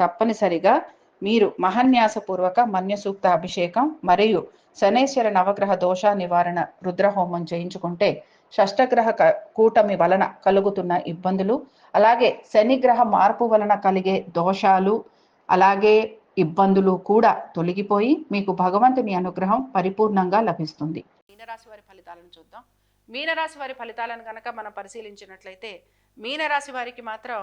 తప్పనిసరిగా మీరు మహన్యాసపూర్వక మన్యసూక్త అభిషేకం మరియు శనేశ్వర నవగ్రహ దోష నివారణ రుద్రహోమం చేయించుకుంటే షష్టగ్రహ కూటమి వలన కలుగుతున్న ఇబ్బందులు అలాగే శనిగ్రహ మార్పు వలన కలిగే దోషాలు అలాగే ఇబ్బందులు కూడా తొలగిపోయి మీకు భగవంతుని అనుగ్రహం పరిపూర్ణంగా లభిస్తుంది. మీనరాశి వారి ఫలితాలను చూద్దాం. మీనరాశి వారి ఫలితాలను కనుక మనం పరిశీలించినట్లయితే మీనరాశి వారికి మాత్రం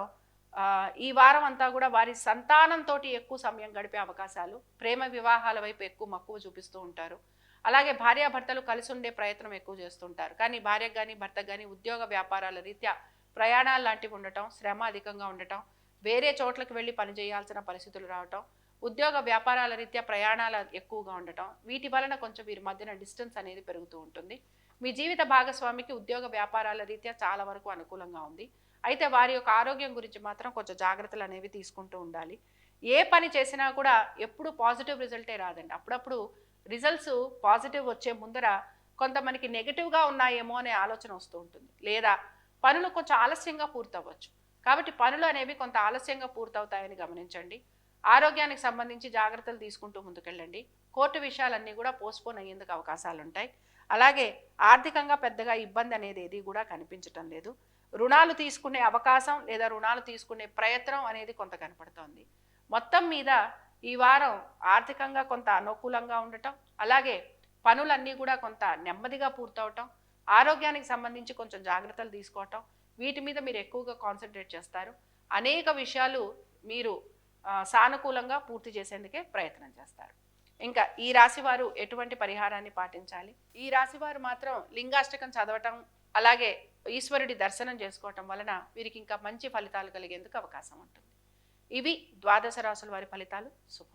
ఈ వారం అంతా కూడా వారి సంతానంతో ఎక్కువ సమయం గడిపే అవకాశాలు ప్రేమ వివాహాల వైపు ఎక్కువ మక్కువ చూపిస్తూ ఉంటారు. అలాగే భార్యాభర్తలు కలిసి ఉండే ప్రయత్నం ఎక్కువ చేస్తుంటారు కానీ భార్యకు కానీ భర్తకు కానీ ఉద్యోగ వ్యాపారాల రీత్యా ప్రయాణాలు లాంటివి ఉండటం శ్రమ అధికంగా ఉండటం వేరే చోట్లకు వెళ్ళి పని చేయాల్సిన పరిస్థితులు రావటం ఉద్యోగ వ్యాపారాల రీత్యా ప్రయాణాలు ఎక్కువగా ఉండటం వీటి వలన కొంచెం వీరి మధ్యన డిస్టెన్స్ అనేది పెరుగుతూ ఉంటుంది. మీ జీవిత భాగస్వామికి ఉద్యోగ వ్యాపారాల రీత్యా చాలా వరకు అనుకూలంగా ఉంది. అయితే వారి యొక్క ఆరోగ్యం గురించి మాత్రం కొంచెం జాగ్రత్తలు అనేవి తీసుకుంటూ ఉండాలి. ఏ పని చేసినా కూడా ఎప్పుడు పాజిటివ్ రిజల్టే రాదండి. అప్పుడప్పుడు రిజల్ట్స్ పాజిటివ్ వచ్చే ముందర కొంత మనకి నెగిటివ్గా ఉన్నాయేమో అనే ఆలోచన వస్తూ ఉంటుంది. లేదా పనులు కొంచెం ఆలస్యంగా పూర్తవ్వచ్చు. కాబట్టి పనులు అనేవి కొంత ఆలస్యంగా పూర్తవుతాయని గమనించండి. ఆరోగ్యానికి సంబంధించి జాగ్రత్తలు తీసుకుంటూ ముందుకెళ్ళండి. కోర్టు విషయాలన్నీ కూడా పోస్ట్పోన్ అయ్యేందుకు అవకాశాలు ఉంటాయి అలాగే ఆర్థికంగా పెద్దగా ఇబ్బంది అనేది ఏది కూడా కనిపించటం లేదు. రుణాలు తీసుకునే అవకాశం లేదా రుణాలు తీసుకునే ప్రయత్నం అనేది కొంత కనపడుతోంది. మొత్తం మీద ఈ వారం ఆర్థికంగా కొంత అనుకూలంగా ఉండటం అలాగే పనులన్నీ కూడా కొంత నెమ్మదిగా పూర్తవటం ఆరోగ్యానికి సంబంధించి కొంచెం జాగ్రత్తలు తీసుకోవటం వీటి మీద మీరు ఎక్కువగా కాన్సన్ట్రేట్ చేస్తారు. అనేక విషయాలు మీరు సానుకూలంగా పూర్తి చేసేందుకే ప్రయత్నం చేస్తారు. ఇంకా ఈ రాశివారు ఎటువంటి పరిహారాన్ని పాటించాలి? ఈ రాశివారు మాత్రం లింగాష్టకం చదవటం అలాగే ఈశ్వరుడి దర్శనం చేసుకోవటం వలన వీరికి ఇంకా మంచి ఫలితాలు కలిగేందుకు అవకాశం ఉంటుంది. ఇవి ద్వాదశ రాశుల వారి ఫలితాలు. శుభం.